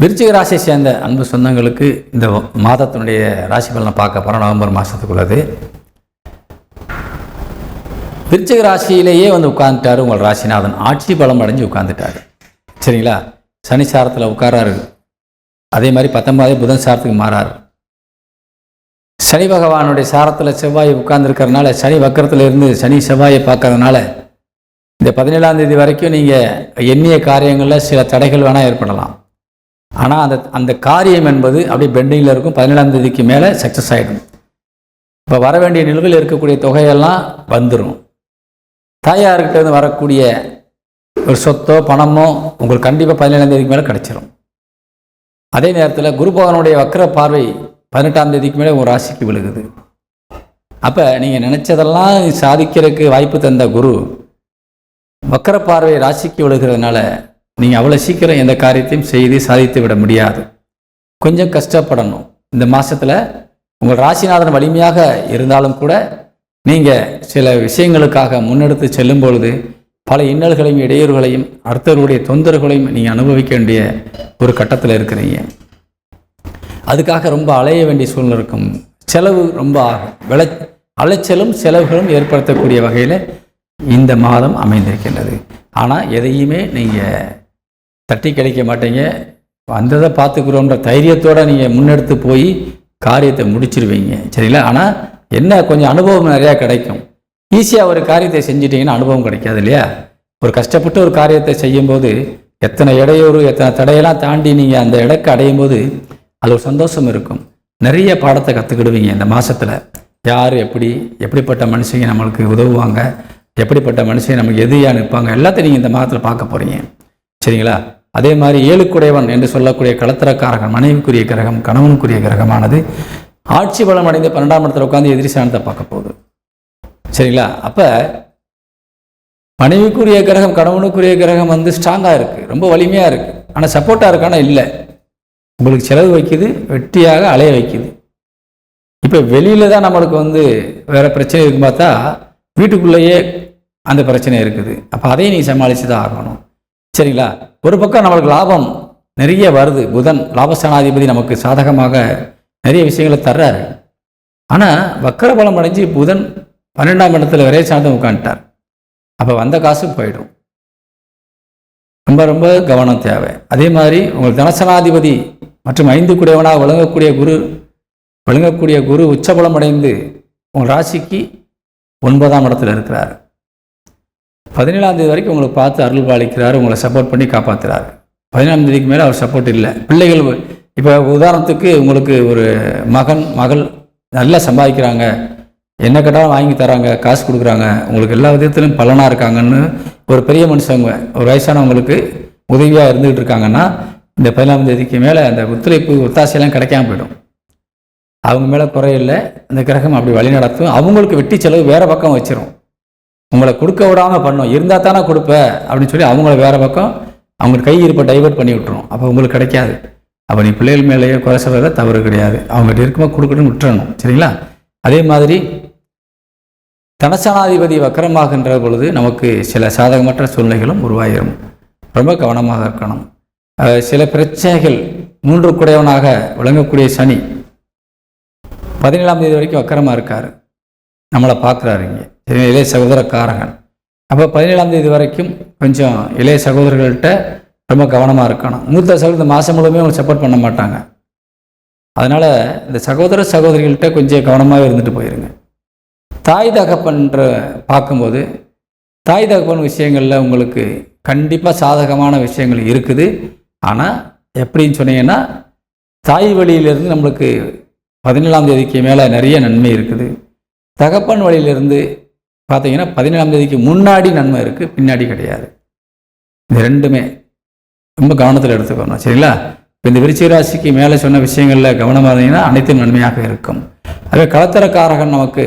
விருச்சிக ராசியை சேர்ந்த அன்பு சொந்தங்களுக்கு இந்த மாதத்தினுடைய ராசி பலனை பார்க்க போகிறோம் நவம்பர் மாதத்துக்குள்ளது விருச்சிக ராசியிலேயே வந்து உட்கார்ந்துட்டாரு உங்கள் ராசிநாதன். ஆட்சி பலம் அடைஞ்சு உட்கார்ந்துட்டாரு. சரிங்களா? சனி சாரத்தில் உட்காராரு. அதே மாதிரி பத்தொன்பதே புதன் சாரத்துக்கு மாறாரு. சனி பகவானுடைய சாரத்தில் செவ்வாய் உட்கார்ந்துருக்கிறதுனால சனி வக்கரத்தில் இருந்து சனி செவ்வாயை பார்க்கறதுனால இந்த பதினேழாம் தேதி வரைக்கும் நீங்கள் எண்ணிய காரியங்களில் சில தடைகள் வேணால் ஏற்படலாம். ஆனால் அந்த அந்த காரியம் என்பது அப்படியே பெண்டிங்கில் இருக்கும். பதினேழாம் தேதிக்கு மேலே சக்ஸஸ் ஆகிடும் இப்போ வர வேண்டிய நிலுவையில் இருக்கக்கூடிய தொகையெல்லாம் வந்துடும் தாயாருக்கிட்டேருந்து வரக்கூடிய ஒரு சொத்தோ பணமோ உங்களுக்கு கண்டிப்பாக பதினேழாம் தேதிக்கு மேலே கிடச்சிரும். அதே நேரத்தில் குருபகவனுடைய வக்கர பார்வை பதினெட்டாம் தேதிக்கு மேலே உங்கள் ராசிக்கு விழுகுது. அப்போ நீங்கள் நினச்சதெல்லாம் சாதிக்கிறதுக்கு வாய்ப்பு தந்த குரு வக்கர பார்வை ராசிக்கு விழுகிறதுனால நீங்கள் அவ்வளோ சீக்கிரம் எந்த காரியத்தையும் செய்து சாதித்து விட முடியாது. கொஞ்சம் கஷ்டப்படணும். இந்த மாதத்தில் உங்கள் ராசிநாதன் வலிமையாக இருந்தாலும் கூட நீங்கள் சில விஷயங்களுக்காக முன்னெடுத்து செல்லும் பொழுது பல இன்னல்களையும் இடையூறுகளையும் அடுத்தவர்களுடைய தொந்தரவுகளையும் நீங்கள் அனுபவிக்க வேண்டிய ஒரு கட்டத்தில் இருக்கிறீங்க. அதுக்காக ரொம்ப அலைய வேண்டிய சூழ்நிலை இருக்கும். செலவு ரொம்ப ஆகும் விளை அலைச்சலும் செலவுகளும் ஏற்படுத்தக்கூடிய வகையில் இந்த மாதம் அமைந்திருக்கின்றது. ஆனால் எதையுமே நீங்கள் தட்டி கிடைக்க மாட்டீங்க. வந்ததை பார்த்துக்கிறோன்ற தைரியத்தோடு நீங்கள் முன்னெடுத்து போய் காரியத்தை முடிச்சிருவீங்க. சரிங்களா? ஆனால் என்ன கொஞ்சம் அனுபவம் நிறையா கிடைக்கும். ஈஸியாக ஒரு காரியத்தை செஞ்சிட்டிங்கன்னா அனுபவம் கிடைக்காது இல்லையா? ஒரு கஷ்டப்பட்டு ஒரு காரியத்தை செய்யும்போது எத்தனை இடையூறு எத்தனை தடையெல்லாம் தாண்டி நீங்கள் அந்த இடக்கு அடையும் போது அது ஒரு சந்தோஷம் இருக்கும். நிறைய பாடத்தை கற்றுக்கிடுவீங்க இந்த மாதத்தில் யார் எப்படி எப்படிப்பட்ட மனுஷங்க நம்மளுக்கு உதவுவாங்க எப்படிப்பட்ட மனுஷங்க நமக்கு எதிரியாக நிற்பாங்க எல்லாத்தையும் நீங்கள் இந்த மாதத்தில் பார்க்க போகிறீங்க சரிங்களா? அதே மாதிரி ஏழுக்குடையவன் என்று சொல்லக்கூடிய களத்திரக்காரகன் மனைவிக்குரிய கிரகம் கணவனுக்குரிய கிரகமானது ஆட்சி பலம் அடைந்து பன்னெண்டாம் இடத்துல உட்காந்து எதிரி சாணத்தை பார்க்க போகுது. சரிங்களா? அப்போ மனைவிக்குரிய கிரகம் கணவனுக்குரிய கிரகம் வந்து ஸ்ட்ராங்காக இருக்குது ரொம்ப வலிமையாக இருக்குது ஆனால் சப்போர்ட்டாக இருக்கானா? இல்லை. உங்களுக்கு செலவு வைக்குது வெட்டியாக அலைய வைக்குது. இப்போ வெளியில தான் நம்மளுக்கு வந்து வேற பிரச்சனை இருக்குன்னு பார்த்தா வீட்டுக்குள்ளேயே அந்த பிரச்சனை இருக்குது. அப்போ அதையும் நீங்கள் சமாளித்து தான் ஆகணும். சரிங்களா? ஒரு பக்கம் நம்மளுக்கு லாபம் நிறைய வருது. புதன் லாபஸ்தானாதிபதி நமக்கு சாதகமாக நிறைய விஷயங்களை தர்றாரு. ஆனால் வக்கர பலம் அடைஞ்சு புதன் பன்னெண்டாம் இடத்துல விரைய சாந்தம் உட்காந்துட்டார் அப்போ வந்த காசு போயிடும். ரொம்ப ரொம்ப கவனம் தேவை. அதே மாதிரி உங்கள் தனசனாதிபதி மற்றும் ஐந்து குடையவனாக விளங்கக்கூடிய குரு விளங்கக்கூடிய குரு உச்சபலம் அடைந்து உங்கள் ராசிக்கு ஒன்பதாம் இடத்துல இருக்கிறார். பதினேழாம் தேதி வரைக்கும் உங்களை பார்த்து அருள் பாலிக்கிறார் உங்களை சப்போர்ட் பண்ணி காப்பாற்றுறாரு பதினேழாம் தேதிக்கு மேலே அவர் சப்போர்ட் இல்லை. பிள்ளைகள் இப்போ உதாரணத்துக்கு உங்களுக்கு ஒரு மகன் மகள் நல்லா சம்பாதிக்கிறாங்க. என்ன கேட்டாலும் வாங்கி தராங்க காசு கொடுக்குறாங்க. உங்களுக்கு எல்லா விதத்திலும் பலனாக இருக்காங்கன்னு ஒரு பெரிய மனுஷங்க ஒரு வயசானவங்களுக்கு உதவியாக இருந்துகிட்டு இருக்காங்கன்னா இந்த பதினாலாம் தேதிக்கு மேலே அந்த ஒத்துழைப்பு ஒத்தாசையெல்லாம் கிடைக்காம போயிடும். அவங்க மேலே குறையில்லை அந்த கிரகம் அப்படி வழி நடத்தும் அவங்களுக்கு வெட்டி செலவு வேறு பக்கம் வச்சிரும். உங்களை கொடுக்க விடாமல் பண்ணும். இருந்தால் தானே கொடுப்ப. அப்படின்னு சொல்லி அவங்கள வேறு பக்கம் அவங்க கை இருப்பை டைவர்ட் பண்ணி விட்டுரும். அப்போ உங்களுக்கு கிடைக்காது. அப்போ நீ பிள்ளைகள் மேலேயே குறை சொல்கிறத தவறு கிடையாது. அவங்ககிட்ட இருக்குமா கொடுக்கணும்னு விட்டுறணும். சரிங்களா? அதே மாதிரி தனசனாதிபதி வக்கரமாகின்ற பொழுது நமக்கு சில சாதகமற்ற சூழ்நிலைகளும் உருவாகிடும் ரொம்ப கவனமாக இருக்கணும். சில பிரச்சனைகள் மூன்று குடையவனாக விளங்கக்கூடிய சனி பதினேழாம் தேதி வரைக்கும் வக்கரமாக இருக்கார். நம்மளை பார்க்குறாரு இங்கே. இளைய சகோதரக்காரகன். அப்போ பதினேழாம் தேதி வரைக்கும் கொஞ்சம் இளைய சகோதரர்கள்ட்ட ரொம்ப கவனமாக இருக்கணும். மூத்த சகோதரர் இந்த மாதம் முழுமே அவங்க சப்போர்ட் பண்ண மாட்டாங்க. அதனால் இந்த சகோதர சகோதரிகள்கிட்ட கொஞ்சம் கவனமாக இருந்துட்டு போயிருங்க. தாய் தகப்பன்ற பார்க்கும்போது தாய் தகப்பன் விஷயங்களில் உங்களுக்கு கண்டிப்பாக சாதகமான விஷயங்கள் இருக்குது. ஆனால் எப்படின்னு சொன்னீங்கன்னா தாய் வழியிலிருந்து நம்மளுக்கு பதினேழாம் தேதிக்கு மேலே நிறைய நன்மை இருக்குது. தகப்பன் வழியிலிருந்து பார்த்தீங்கன்னா பதினேழாம் தேதிக்கு முன்னாடி நன்மை இருக்குது பின்னாடி கிடையாது. இது ரெண்டுமே ரொம்ப கவனத்தில் எடுத்துக்கணும் சரிங்களா? இப்போ இந்த விருச்சிக ராசிக்கு மேலே சொன்ன விஷயங்களில் கவனமாக இருந்தீங்கன்னா அனைத்தும் நன்மையாக இருக்கும். அதே கலத்தரக்காரகன் நமக்கு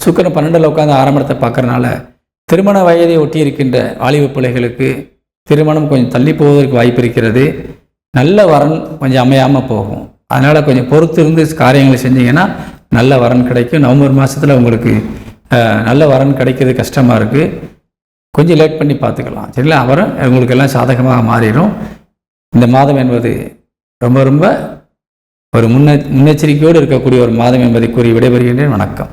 சுக்கரன் பன்னெண்டில் உட்காந்து ஆரம்பத்தை பார்க்கறனால திருமண வயதை ஒட்டி இருக்கின்ற வாலிப பிள்ளைகளுக்கு திருமணம் கொஞ்சம் தள்ளி போவதற்கு வாய்ப்பு இருக்கிறது. நல்ல வரன் கொஞ்சம் அமையாமல் போகும். அதனால் கொஞ்சம் பொறுத்து இருந்து காரியங்களை செஞ்சீங்கன்னா நல்ல வரன் கிடைக்கும். நவம்பர் மாதத்தில் உங்களுக்கு நல்ல வரன் கிடைக்கிறது கஷ்டமாக இருக்குது கொஞ்சம் லேட் பண்ணி பார்த்துக்கலாம். சரிங்களா? அவரும் உங்களுக்கு எல்லாம் சாதகமாக மாறிடும். இந்த மாதம் என்பது ரொம்ப ரொம்ப ஒரு முன்ன முன்னெச்சரிக்கையோடு இருக்கக்கூடிய ஒரு மாதம் என்பதை கூறி விடைபெறுகின்றேன். வணக்கம்.